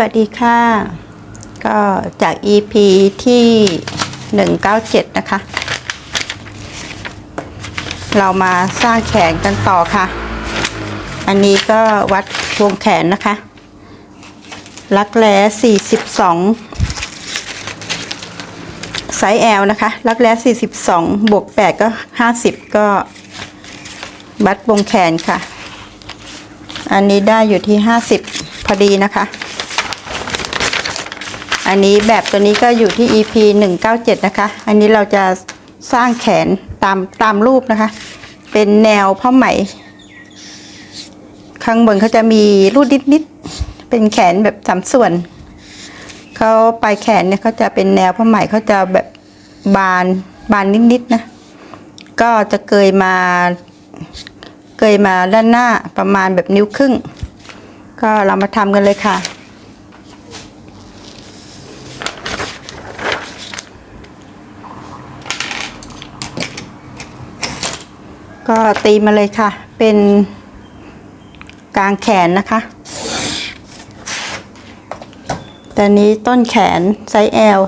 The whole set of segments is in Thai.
วัสดีค่ะ ก็จาก EP ที่ 197 นะคะ เรามาสร้างแขนกันต่อค่ะ อันนี้ก็วัดวงแขนนะคะ รักแร้42 ไซส์ L นะคะ รักแร้42 บวก 8 ก็ 50 ก็วัดวงแขนค่ะ อันนี้ได้อยู่ที่ 50 พอดีนะคะ อันนี้แบบตัวนี้ก็อยู่ที่ EP 197 นะคะ อันนี้เราจะสร้างแขนตามตามรูปนะคะ เป็นแนวผ้าไหม ข้างบนเขาจะมีรูดนิดๆ เป็นแขนแบบสามส่วน เขาปลายแขนเนี่ยเขาจะเป็นแนวผ้าไหมเขาจะแบบบานบานนิดๆนะ ก็จะเกยมาเกยมาด้านหน้าประมาณแบบนิ้วครึ่ง ก็เรามาทำกันเลยค่ะ ก็ตีมาเลยค่ะ เป็นกลางแขนนะคะ แต่นี้ต้นแขนไซส์ L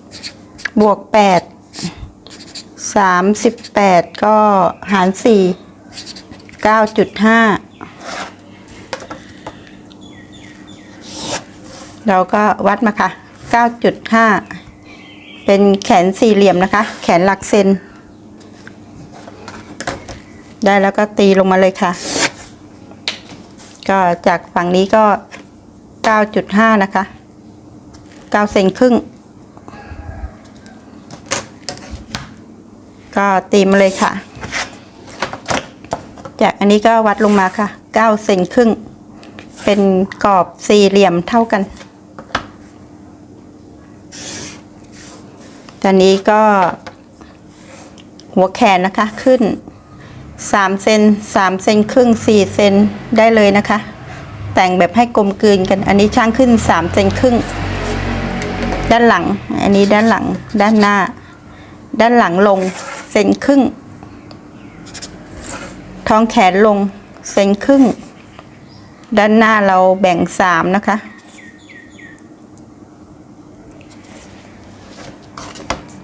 30 บวก 8 38 ก็หาร 4 9.5 เราก็วัดมาค่ะ 9.5 เป็นแขนสี่เหลี่ยมนะคะ แขนหลักเซน ได้แล้วก็ตีลงมาเลยค่ะ ก็จากฝั่งนี้ก็ 9.5 นะคะ 9 เซนครึ่ง ก็ตีมาเลยค่ะ จากอันนี้ก็วัดลงมาค่ะ 9 เซนครึ่ง เป็นกรอบสี่เหลี่ยมเท่ากันตอนนี้ก็หัวแขนนะคะขึ้น สามเซนสามเซนครึ่งสี่เซนได้เลยนะคะ แต่งแบบให้กลมกลืนกัน อันนี้ช่างขึ้นสามเซนครึ่ง ด้านหลัง อันนี้ด้านหลัง ด้านหน้า ด้านหลังลงเซนครึ่ง ท้องแขนลงเซนครึ่ง ด้านหน้าเราแบ่งสามนะคะ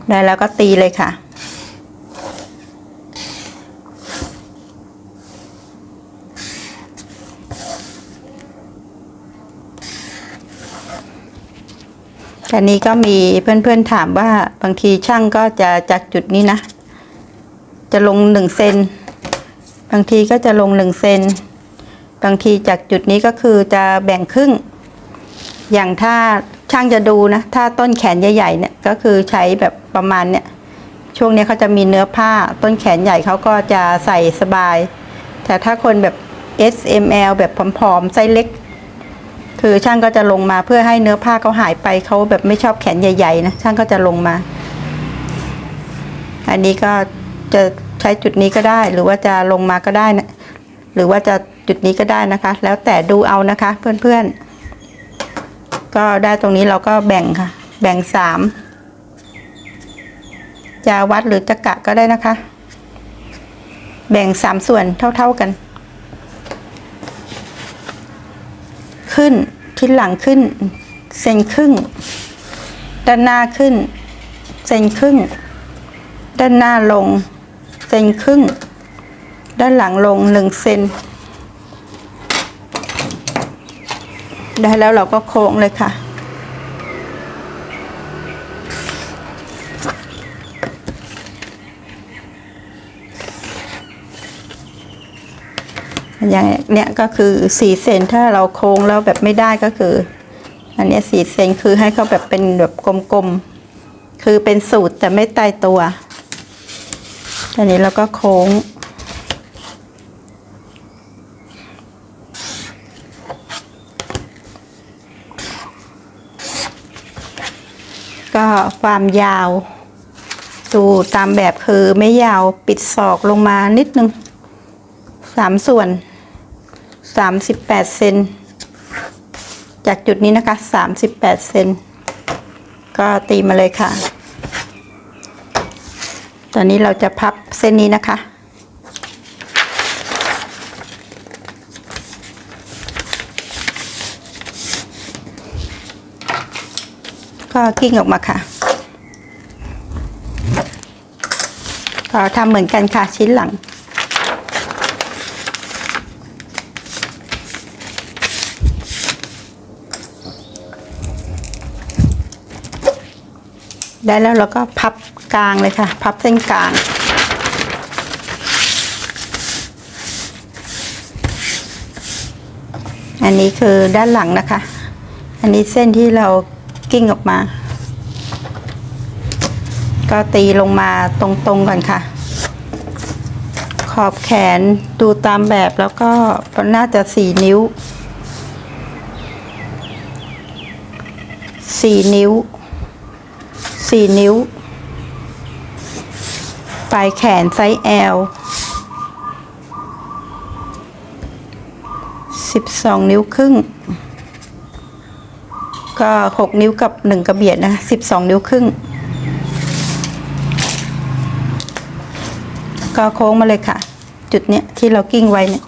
ได้แล้วก็ตีเลยค่ะ อันนี้ก็มีเพื่อนๆถามว่าบางทีช่างก็จะจากจุดนี้นะ จะลงหนึ่งเซนบางทีก็จะลงหนึ่งเซนบางทีจากจุดนี้ก็คือจะแบ่งครึ่ง อย่างถ้าช่างจะดูนะ ถ้าต้นแขนใหญ่ๆเนี่ยก็คือใช้แบบประมาณเนี่ยช่วงนี้เขาจะมีเนื้อผ้าต้นแขนใหญ่เขาก็จะใส่สบาย แต่ถ้าคนแบบ S M L แบบผอมๆไซส์เล็ก คือช่างก็จะลงมาเพื่อให้เนื้อผ้าเขาหายไปเขาแบบไม่ชอบแขนใหญ่ๆนะช่างก็จะลงมา อันนี้ก็จะใช้จุดนี้ก็ได้ หรือว่าจะลงมาก็ได้นะหรือว่าจะจุดนี้ก็ได้นะคะ แล้วแต่ดูเอานะคะ เพื่อนๆ ก็ได้ตรงนี้เราก็แบ่งค่ะ แบ่งสามจะวัดหรือจะกะก็ได้นะคะ แบ่งสามส่วนเท่าๆกัน ขึ้นที่หลังขึ้น เซนครึ่ง ด้านหน้าขึ้น เซนครึ่ง ด้านหน้าลง เซนครึ่ง ด้านหลังลงหนึ่งเซน ได้แล้วเราก็โค้งเลยค่ะ อย่างเนี้ยก็คือสี่เซนถ้าเราโค้งแล้วแบบไม่ได้ก็คือ อันเนี้ยสี่เซนคือให้เขาแบบเป็นแบบกลมๆ คือเป็นสูตรแต่ไม่ตายตัวอันนี้เราก็โค้งก็ความยาว ดูตามแบบคือไม่ยาวปิดศอกลงมานิดนึง สามส่วนสามสิบแปดเซนจากจุดนี้นะคะสามสิบแปดเซนก็ตีมาเลยค่ะ ตอนนี้เราจะพับเส้นนี้นะคะก็กิ้งออกมาค่ะก็ทำเหมือนกันค่ะชิ้นหลัง ได้แล้วเราก็พับกลางเลยค่ะ พับเส้นกลาง อันนี้คือด้านหลังนะคะ อันนี้เส้นที่เรากิ้งออกมา ก็ตีลงมาตรงๆก่อนค่ะ ขอบแขนดูตามแบบแล้วก็น่าจะสี่นิ้วสี่นิ้ว สี่นิ้ว ปลายแขนไซส์ L สิบสองนิ้วครึ่ง ก็หกนิ้วกับหนึ่งกระเบียดนะสิบสองนิ้วครึ่ง ก็โค้งมาเลยค่ะ จุดเนี้ยที่เรากิ้งไว้เนี่ย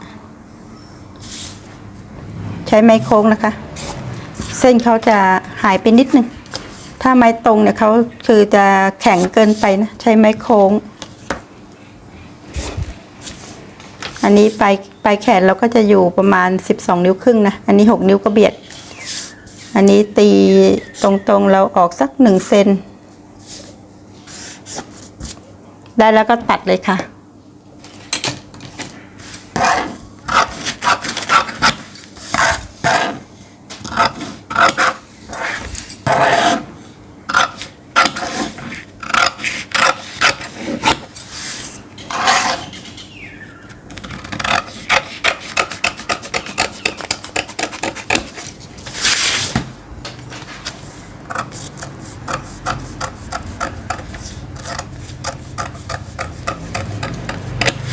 ใช้ไม้โค้งนะคะ เส้นเขาจะหายไปนิดนึง ถ้าไม้ตรงเนี่ยเขาคือจะแข็งเกินไปนะใช้ไม้โค้ง อันนี้ปลายปลายแขนเราก็จะอยู่ประมาณสิบสองนิ้วครึ่งนะ อันนี้หกนิ้วก็เบียด อันนี้ตีตรงๆเราออกสักหนึ่งเซนได้แล้วก็ตัดเลยค่ะ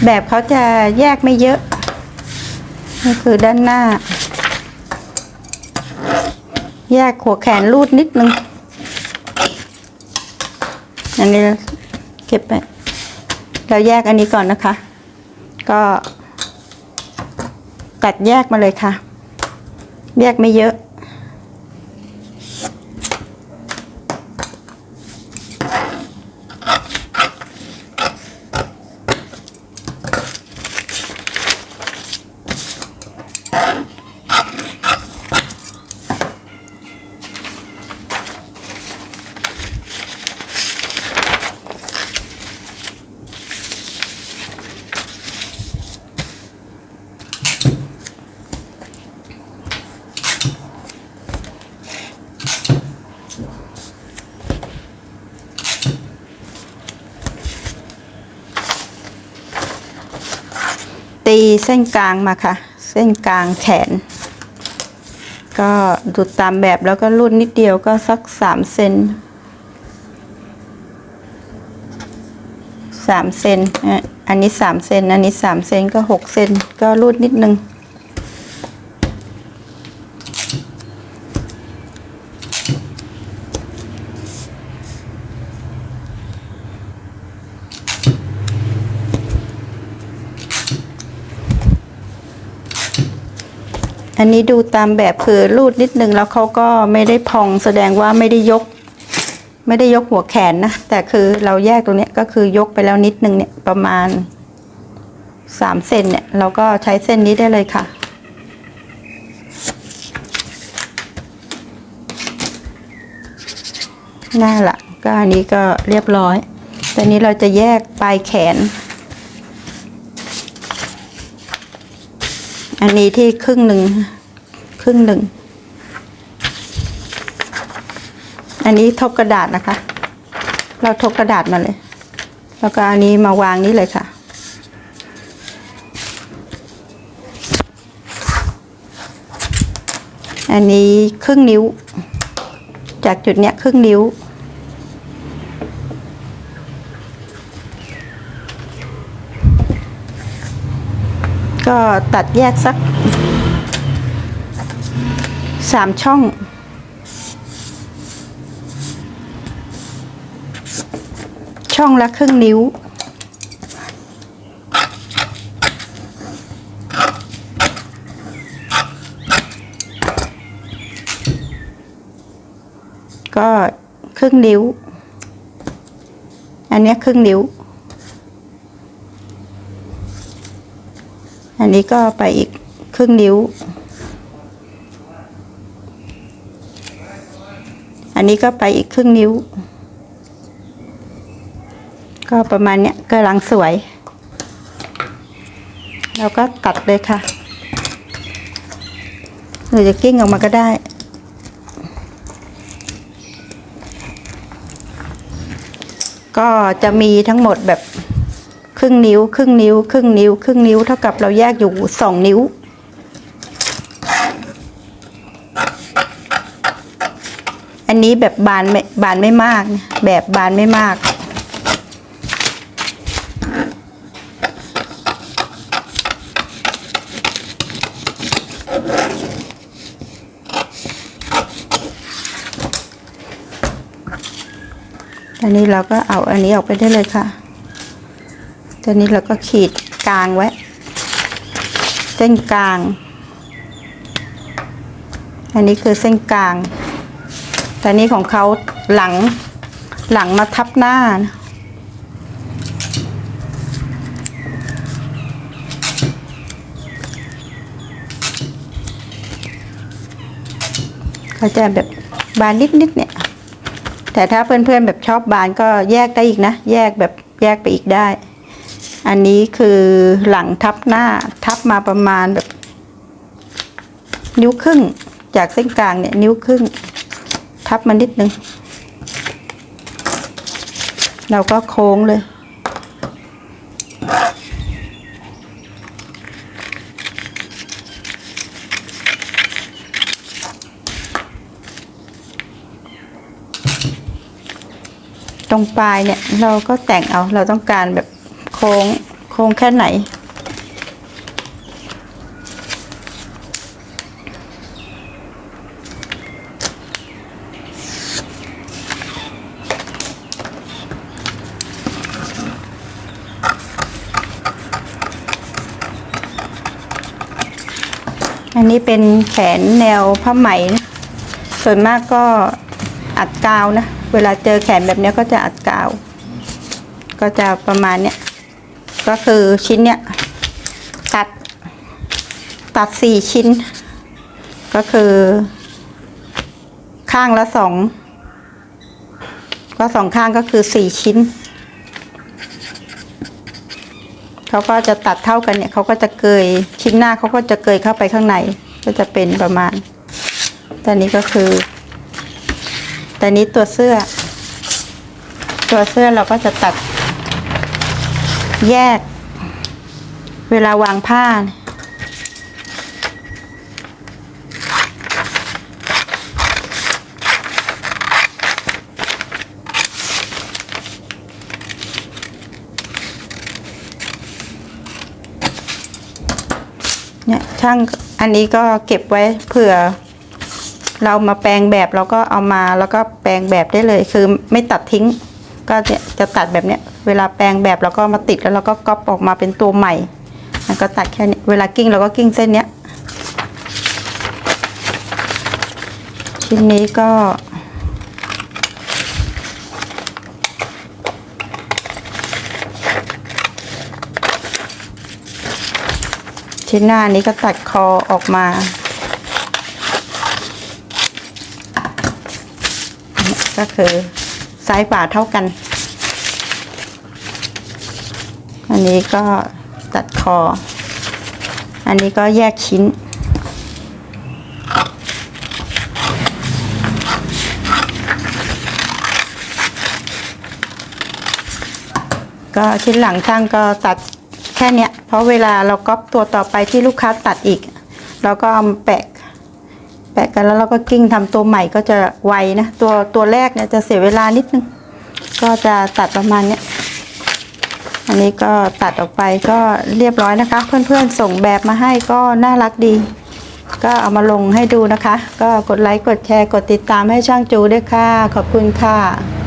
แบบเขาจะแยกไม่เยอะนี่คือด้านหน้า แยกหัวแขนรูดนิดนึง อันนี้เก็บไปเราแยกอันนี้ก่อนนะคะ ก็ตัดแยกมาเลยค่ะ แยกไม่เยอะ ตีเส้นกลางมาค่ะ เส้นกลางแขน ก็ดูตามแบบแล้วก็รูดนิดเดียวก็สักสามเซนสามเซนอันนี้สามเซนอันนี้สามเซนก็หกเซนก็รูดนิดนึง อันนี้ดูตามแบบคือรูดนิดนึงแล้วเขาก็ไม่ได้พองแสดงว่าไม่ได้ยก ไม่ได้ยกหัวแขนนะ แต่คือเราแยกตรงนี้ก็คือยกไปแล้วนิดนึงเนี่ยประมาณสามเซนเนี่ยเราก็ใช้เส้นนี้ได้เลยค่ะ หน้าหลังก็อันนี้ก็เรียบร้อยแต่นี้เราจะแยกปลายแขน อันนี้ที่ครึ่งหนึ่งครึ่งหนึ่ง อันนี้ทบกระดาษนะคะ เราทบกระดาษมาเลย แล้วก็อันนี้มาวางนี้เลยค่ะ อันนี้ครึ่งนิ้ว จากจุดเนี้ยครึ่งนิ้ว ก็ตัดแยกสักสามช่อง ช่องละครึ่งนิ้ว ก็ครึ่งนิ้ว อันนี้ครึ่งนิ้ว อันนี้ก็ไปอีกครึ่งนิ้ว อันนี้ก็ไปอีกครึ่งนิ้ว ก็ประมาณเนี้ยกำลังสวย เราก็ตัดเลยค่ะหรือจะกิ้งออกมาก็ได้ก็จะมีทั้งหมดแบบ ครึ่งนิ้ว ครึ่งนิ้ว ครึ่งนิ้ว ครึ่งนิ้ว เท่ากับเราแยกอยู่สองนิ้ว อันนี้แบบบานไม่บานไม่มาก แบบบานไม่มากอันนี้เราก็เอาอันนี้ออกไปได้เลยค่ะ ตอนนี้เราก็ขีดกลางไว้ เส้นกลาง อันนี้คือเส้นกลาง แต่นี้ของเขาหลังหลังมาทับหน้านะเขาจะแบบบานนิดๆเนี่ย แต่ถ้าเพื่อนๆแบบชอบบานก็แยกได้อีกนะ แยกแบบแยกไปอีกได้ อันนี้คือหลังทับหน้าทับมาประมาณแบบ นิ้วครึ่ง จากเส้นกลางเนี่ย นิ้วครึ่ง ทับมานิดนึง เราก็โค้งเลยตรงปลายเนี่ยเราก็แต่งเอาเราต้องการแบบ โค้งโค้งแค่ไหน อันนี้เป็นแขนแนวผ้าไหมนะส่วนมากก็อัดกาวนะ เวลาเจอแขนแบบนี้ก็จะอัดกาว ก็จะประมาณเนี้ย ก็คือชิ้นเนี้ยตัด ตัดสี่ชิ้น ก็คือ ข้างละสองก็สองข้างก็คือสี่ชิ้นเขาก็จะตัดเท่ากันเนี่ยเขาก็จะเกยชิ้นหน้าเขาก็จะเกยเข้าไปข้างใน ก็จะเป็นประมาณแต่นี้ก็คือแต่นี้ตัวเสื้อ ตัวเสื้อเราก็จะตัด แยก เวลาวางผ้า เนี่ยช่างอันนี้ก็เก็บไว้เผื่อเรามาแปลงแบบเราก็เอามาแล้วก็แปลงแบบได้เลยคือไม่ตัดทิ้ง ก็จะจะตัดแบบเนี้ย เวลาแปลงแบบเราก็มาติดแล้วเราก็ก๊อปออกมาเป็นตัวใหม่แล้วก็ตัดแค่นี้เวลากิ้งเราก็กิ้งเส้นเนี้ยชิ้นนี้ก็ชิ้นหน้านี้ก็ตัดคอออกมา ก็คือซ้ายขวาเท่ากัน อันนี้ก็ตัดคอ อันนี้ก็แยกชิ้น ก็ชิ้นหลังช่างก็ตัดแค่เนี้ย เพราะเวลาเราก๊อปตัวต่อไปที่ลูกค้าตัดอีก เราก็เอามาแปะแปะกันแล้วเราก็กิ้งทำตัวใหม่ก็จะไวนะ ตัวตัวแรกเนี่ยจะเสียเวลานิดนึง ก็จะตัดประมาณเนี้ย อันนี้ก็ตัดออกไปก็เรียบร้อยนะคะ เพื่อนๆส่งแบบมาให้ก็น่ารักดี ก็เอามาลงให้ดูนะคะ ก็กดไลค์กดแชร์กดติดตามให้ช่างจูด้วยค่ะ ขอบคุณค่ะ